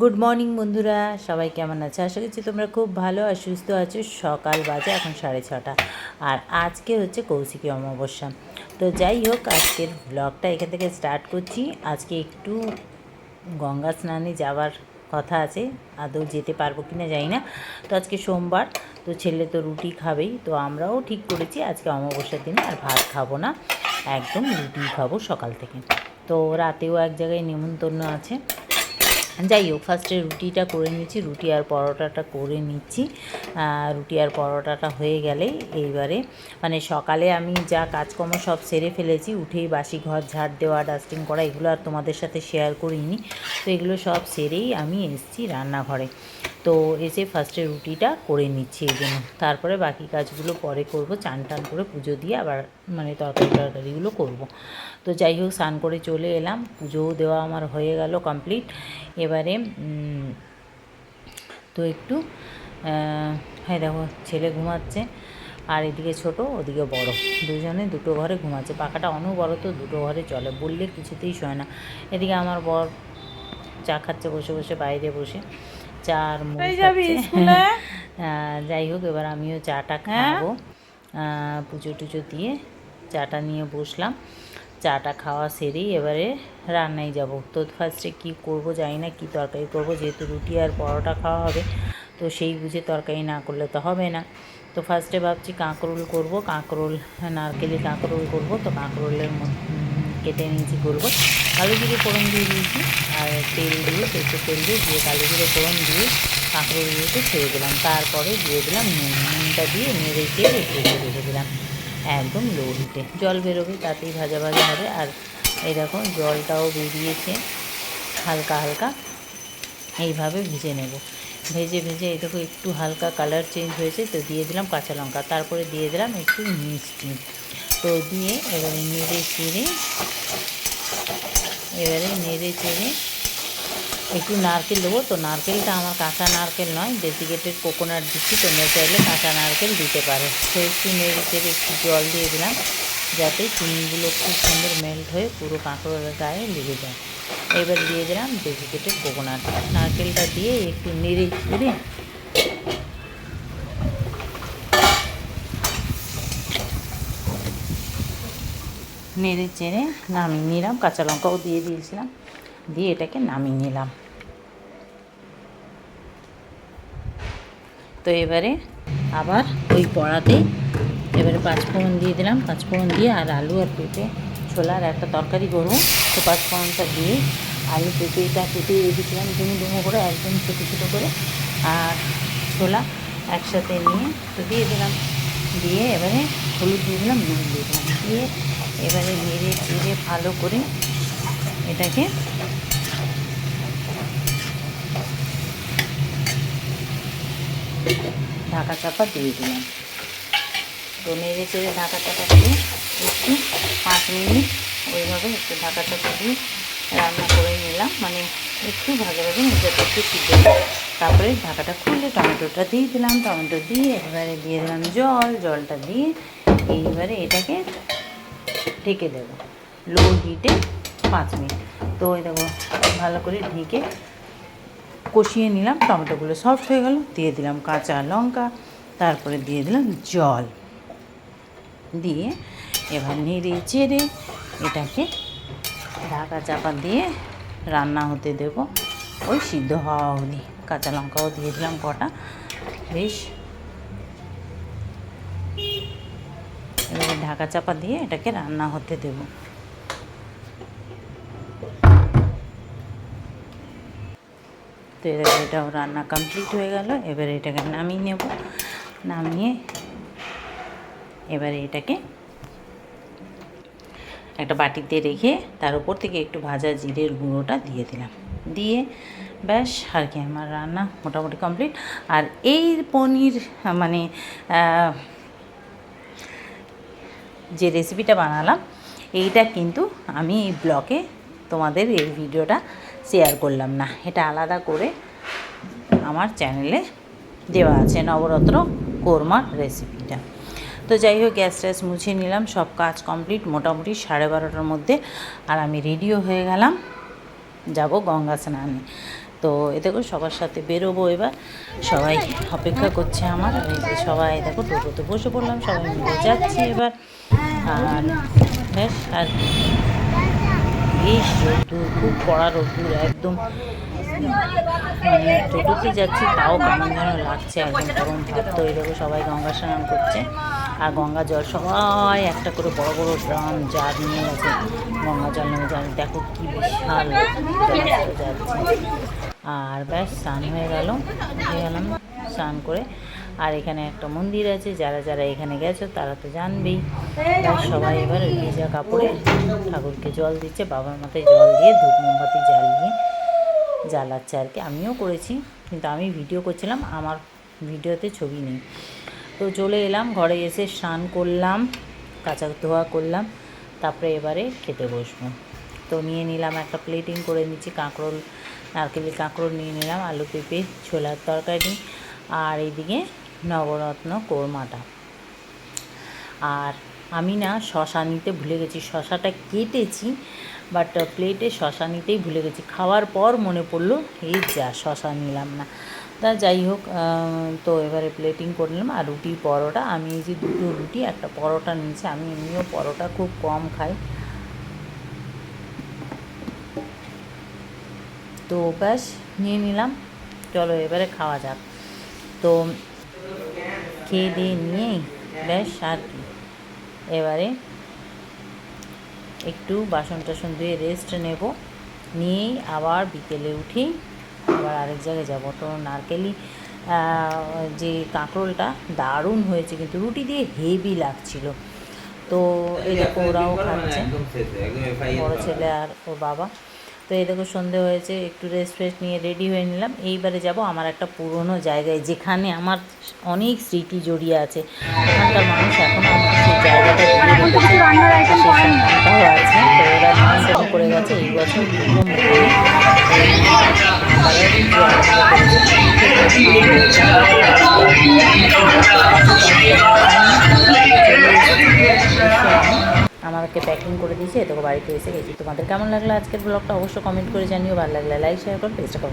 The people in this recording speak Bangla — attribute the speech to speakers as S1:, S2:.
S1: গুড মর্নিং বন্ধুরা। সবাই কেমন আছে? আশা করছি তোমরা খুব ভালো আর সুস্থ আছো। সকাল বাজে, এখন সাড়ে ছটা। আর আজকে হচ্ছে কৌশিকী অমাবস্যা। তো যাই হোক, আজকের ব্লগটা এখান থেকে স্টার্ট করছি। আজকে একটু গঙ্গা স্নানে যাওয়ার কথা আছে। আদৌ যেতে পারব কি না জানি না। তো আজকে সোমবার, তো ছেলে তো রুটি খাবেই। তো আমরাও ঠিক করেছি আজকে অমাবস্যার দিনে আর ভাত খাব না। একদম রুটি খাব সকাল থেকে। তো রাতেও এক জায়গায় নেমন্তন্ন আছে। যাই হোক ফার্স্টে রুটিটা করে নিচ্ছি রুটি আর পরোটাটা করে নিচ্ছি। রুটি আর পরোটাটা হয়ে গেলে এইবারে মানে সকালে আমি যা কাজকর্ম সব সেরে ফেলেছি, উঠেই বাসি ঘর, ঝাড় দেওয়া ডাস্টিং করা, এগুলো আর তোমাদের সাথে শেয়ার করিনি। তো এগুলো সব সেরেই আমি এসেছি রান্নাঘরে। তো এসে ফার্স্টে রুটিটা করে নিচ্ছি এই জন্য। তারপরে বাকি কাজগুলো পরে করব, চান টান করে পুজো দিয়ে আবার মানে তরকারি তরকারিগুলো করব। তো যাই হোক, স্নান করে চলে এলাম, পুজোও দেওয়া আমার হয়ে গেল কমপ্লিট এবারে তো একটু হ্যাঁ দেখো ছেলে ঘুমাচ্ছে, আর এদিকে ছোট, ওদিকে বড়। দুজনে দুটো ঘরে ঘুমাচ্ছে। পাখাটা অনেক বড় তো দুটো ঘরে চলে, বললে কিছুতেই শোয় না। এদিকে আমার বর চা খাচ্ছে বসে বসে, বাইরে বসে। চা আর যাই হোক এবার আমিও চাটা খাব। পুজো টুজো দিয়ে চাটা নিয়ে বসলাম। চাটা খাওয়া সেরেই এবারে রান্নায় যাব। তো ফার্স্টে কী করব জানি না কী তরকারি করব যেহেতু রুটি আর পরোটা খাওয়া হবে তো সেই বুঝে তরকারি না করলে তো হবে না। তো ফার্স্টে ভাবছি কাঁকরোল করব। কাঁকরোল নারকেলি কাঁকরোল করব। তো কাঁকরোলের মধ্যে কেটে নিয়েছি করব কালো জিরে ফোড়ন দিয়ে দিয়েছি। আর তেল দিয়ে সরষের তেল দিয়ে দিয়ে কালো জিরে ফোড়ন দিয়ে কাঁকড়গুলোকে ছেড়ে দিলাম। তারপরে দিয়ে দিলাম নুন। নুনটা দিয়ে নেড়ে চেড়ে ঢেকে রেখে দিলাম। একদম লো হিটে। জল বেরোবে, তাতেই ভাজা ভাজা হবে। আর দেখো, জলটাও বেরিয়েছে। হালকা হালকা এইভাবে ভেজে নেব। ভেজে ভেজে এই দেখো, একটু হালকা কালার চেঞ্জ হয়েছে। তো দিয়ে দিলাম কাঁচা লঙ্কা। তারপরে দিয়ে দিলাম একটু মিষ্টি। তো দিয়ে এবারে নেড়ে চেড়ে এবারে নেড়ে চেড়ে একটু নারকেল দেবো। তো নারকেলটা আমার কাঁচা নারকেল নয় ডেসিকেটেড কোকোনাট দিচ্ছি। তোমরা চাইলে কাঁচা নারকেল দিতে পারো। তো একটু নেড়ে চেড়ে একটু জল দিয়ে দিলাম, যাতে চিনিগুলো খুব সুন্দর মেল্ট হয়ে পুরো কাঁকড়োর গায়ে লেগে যায়। এবার দিয়ে দিলাম ডেসিকেটেড কোকোনাট। নারকেলটা দিয়ে একটু নেড়ে চেড়ে নেড়ে চেড়ে নামিয়ে নিলাম, কাঁচা লঙ্কাও দিয়ে দিয়েছিলাম, দিয়ে এটাকে নামিয়ে নিলাম। তো এবারে আবার ওই কড়াতে এবারে পাঁচফোড়ন দিয়ে দিলাম, পাঁচফোড়ন দিয়ে আর আলু আর পেঁপে ছোলার একটা তরকারি করব। তো পাঁচফোড়নটা দিয়ে আলু পেঁপেটা কেটে রেখেছিলাম ডুমো ডুমো করে, একদম ছোটো ছোটো করে। আর ছোলা একসাথে নিয়ে তো দিয়ে দিলাম। দিয়ে এবারে হলুদ দিয়ে দিলাম, নুন দিয়ে দিলাম। দিয়ে এবারে নেড়ে চেড়ে ভালো করে এটাকে ঢাকা চাপা দিয়ে দিলাম। তো নেড়ে চেড়ে ঢাকা চাপা দিয়ে একটু পাঁচ মিনিট ওইভাবে একটু ঢাকা চাপা দিয়ে রান্না করে নিলাম। মানে একটু ভাজা যাতে একটু সিদ্ধ তারপরে ঢাকাটা খুলে টমেটোটা দিয়ে দিলাম। টমেটো দিয়ে এবারে দিয়ে দিলাম জল। জলটা দিয়ে এইবারে এটাকে ঢেকে দেবো। লো হিটে পাঁচ মিনিট। তো ওই দেখো, ভালো করে ঢেকে কষিয়ে নিলাম। টমেটোগুলো সফট হয়ে গেল, দিয়ে দিলাম কাঁচা লঙ্কা, তারপরে দিয়ে দিলাম জল। দিয়ে এবার নেড়ে চেড়ে এটাকে ঢাকা চাপা দিয়ে রান্না হতে দেব। ওই সিদ্ধ হওয়া অবধি। কাঁচা লঙ্কাও দিয়ে দিলাম কটা। বেশ ঢাকা চাপা দিয়ে এটাকে রান্না হতে দেব। তো এটাও রান্না কমপ্লিট হয়ে গেল, এবারে এটাকে নামিয়ে নেব। নামিয়ে এবারে এটাকে একটা বাটিতে রেখে তার উপর থেকে একটু ভাজা জিরের গুঁড়োটা দিয়ে দিলাম। দিয়ে ব্যাস, আর কি, আমার রান্না মোটামুটি কমপ্লিট আর এই পনির মানে যে রেসিপিটা বানালাম, এইটা কিন্তু আমি এই ব্লগে তোমাদের এই ভিডিওটা শেয়ার করলাম না। এটা আলাদা করে আমার চ্যানেলে দেওয়া আছে নবরত্ন কোরমার রেসিপিটা তো যাই হোক, গ্যাস ট্যাস মুছে নিলাম, সব কাজ কমপ্লিট মোটামুটি সাড়ে বারোটার মধ্যে। আর আমি রেডিও হয়ে গেলাম, যাব গঙ্গা স্নানে। তো এ দেখো সবার সাথে বেরোবো এবার। সবাই অপেক্ষা করছে আমার। সবাই, দেখো, টোটোতে বসে পড়লাম, সবাই মিলে যাচ্ছি এবার। আর ব্যাস আর। বেশ রোদ্দুর, খুব কড়া রোদ্দুর, একদম। মানে টোটোতে যাচ্ছি, তাও কেমন যেন লাগছে, একদম গরম ভাব। তো এই দেখো, সবাই গঙ্গা স্নান করছে। আর গঙ্গা জল সবাই একটা করে বড় বড় ড্রাম জার নিয়ে গেছে। গঙ্গা জল নেমে যাবে দেখো কি বিশাল যাচ্ছে। আর ব্যাস, স্নান হয়ে গেল। হয়ে গেলাম স্নান করে। আর এখানে একটা মন্দির আছে। যারা যারা এখানে গেছো, তারা তো জানবেই। সবাই এবার ভেজা কাপড়ে ঠাকুরকে জল দিচ্ছে। বাবার মাথায় জল দিয়ে ধূপ মোমবাতি জ্বালিয়ে জ্বালাচ্ছে আর কি। আমিও করেছি, কিন্তু আমি ভিডিও করছিলাম। আমার ভিডিওতে ছবি নেই। তো চলে এলাম, ঘরে এসে স্নান করলাম, কাঁচা ধোয়া করলাম, তারপরে এবারে খেতে বসবো। তো নিয়ে নিলাম একটা প্লেটিং করে নিচ্ছি, কাঁকরোল, নারকেলের কাঁকরোল নিয়ে নিলাম, আলু পেঁপে, ছোলার তরকারি আর এইদিকে নবরত্ন কোরমাটা। আর আমি না শশা নিতে ভুলে গেছি, শশাটা কেটেছি বাট প্লেটে শশা নিতেই ভুলে গেছি। খাওয়ার পর মনে পড়ল, এই যা শশা নিলাম না। তা যাই হোক তো এবারে প্লেটিং করলাম আর রুটি, পরোটা। আমি এই যে দুটো রুটি, একটা পরোটা নিয়েছি। আমি এমনিও পরোটা খুব কম খাই। তো ব্যাস, নিয়ে নিলাম। চলো এবারে খাওয়া যাক। তো খেয়ে দিয়ে নিয়েই ব্যাস, আর কি। এবারে একটু বাসন টাসন ধুয়ে রেস্ট নেব। নিয়েই আবার বিকেলে উঠি। আবার আরেক জায়গায় যাব। তো নারকেলি আহ, যে কাঁকরোলটা দারুণ হয়েছে কিন্তু রুটি দিয়ে হেভি লাগছিল। তো এরকম ওরাও খাচ্ছে। বড়ো ছেলে আর ওর বাবা। তো এই দেখো সন্ধে হয়েছে একটু রেস্ট ফ্রেস্ট নিয়ে রেডি হয়ে নিলাম। এইবারে যাব আমার একটা পুরনো জায়গায় যেখানে আমার অনেক স্মৃতি জড়িয়ে আছে। ওখানকার মানুষ এখনও সেই জায়গাটা সেই আছে তো ওরা করে গেছে এই বছর প্রথম আমাকে প্যাকিং করে দিয়েছে এত বাড়িতে এসে গেছি। তোমাদের কেমন লাগল আজকের ব্লগটা অবশ্যই কমেন্ট করে জানিও। ভালো লাগলে লাইক শেয়ার করো, পেজটাকে